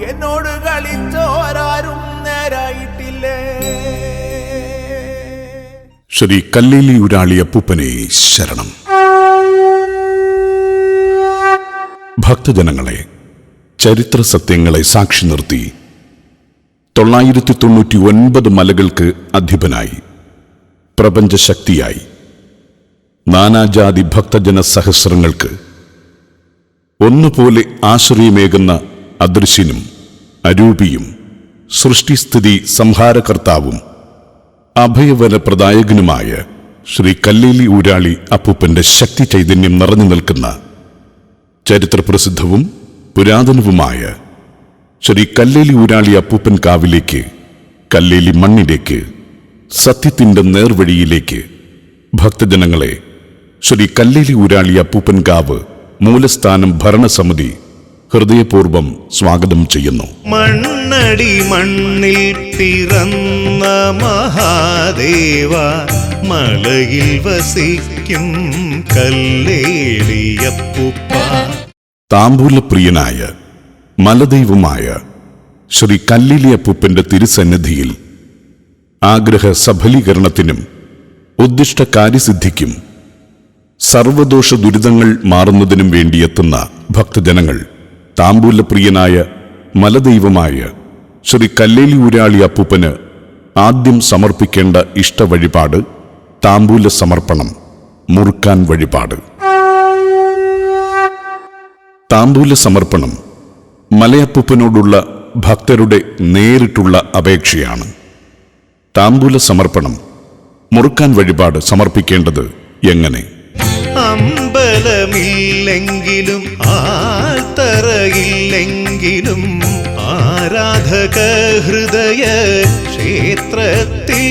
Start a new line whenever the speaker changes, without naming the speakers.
എന്നോട് കളിച്ചോരാരും നേരായിട്ടില്ലേ? ശ്രീ കല്ലേലി ഉരാളി അപ്പൂപ്പനെ ശരണം. ഭക്തജനങ്ങളെ ചരിത്ര സത്യങ്ങളെ സാക്ഷി നിർത്തി തൊള്ളായിരത്തി തൊണ്ണൂറ്റി ഒൻപത് മലകൾക്ക് അധിപനായി പ്രപഞ്ചശക്തിയായി നാനാജാതി ഭക്തജന സഹസ്രങ്ങൾക്ക് ഒന്നുപോലെ ആശ്രയമേകുന്ന അദൃശ്യനും അരൂപിയും സൃഷ്ടിസ്ഥിതി സംഹാരകർത്താവും അഭയവരപ്രദായകനുമായ ശ്രീ കല്ലേലി ഊരാളി അപ്പൂപ്പന്റെ ശക്തി ചൈതന്യം നിറഞ്ഞു നിൽക്കുന്ന ചരിത്രപ്രസിദ്ധവും പുരാതനവുമായ ശ്രീ കല്ലേലി ഊരാളി അപ്പൂപ്പൻ കാവിലേക്ക് കല്ലേലി മണ്ണിലേക്ക് സത്യത്തിന്റെ നേർവഴിയിലേക്ക് ഭക്തജനങ്ങളെ ശ്രീ കല്ലേലി ഊരാളി അപ്പൂപ്പൻ കാവ് മൂലസ്ഥാനം ഭരണസമിതി ഹൃദയപൂർവം സ്വാഗതം ചെയ്യുന്നു.
മണ്ണടി മണ്ണിൽ പിറന്ന മഹാദേവ മലയിൽ വസിക്കും കല്ലേലിയപ്പുപ്പ
താമ്പൂലപ്രിയനായ മലദൈവമായ ശ്രീ കല്ലിലിയപ്പൂപ്പന്റെ തിരുസന്നിധിയിൽ ആഗ്രഹ സഫലീകരണത്തിനും ഉദ്ദിഷ്ട കാര്യസിദ്ധിക്കും സർവദോഷ ദുരിതങ്ങൾ മാറുന്നതിനും വേണ്ടിയെത്തുന്ന ഭക്തജനങ്ങൾ താമ്പൂലപ്രിയനായ മലദൈവമായ ശ്രീ കല്ലേലി ഊരാളി അപ്പൂപ്പന് ആദ്യം സമർപ്പിക്കേണ്ട ഇഷ്ടവഴിപാട് താമ്പൂല സമർപ്പണം മുറുക്കാൻ വഴിപാട്. താമ്പൂല സമർപ്പണം മലയപ്പൂപ്പനോടുള്ള ഭക്തരുടെ നേരിട്ടുള്ള അപേക്ഷയാണ്. താമ്പൂല സമർപ്പണം മുറുക്കാൻ വഴിപാട് സമർപ്പിക്കേണ്ടത് എങ്ങനെ?
അമ്പലമില്ലെങ്കിലും ആൽത്തറയില്ലെങ്കിലും ആരാധക ഹൃദയ ക്ഷേത്രത്തിൽ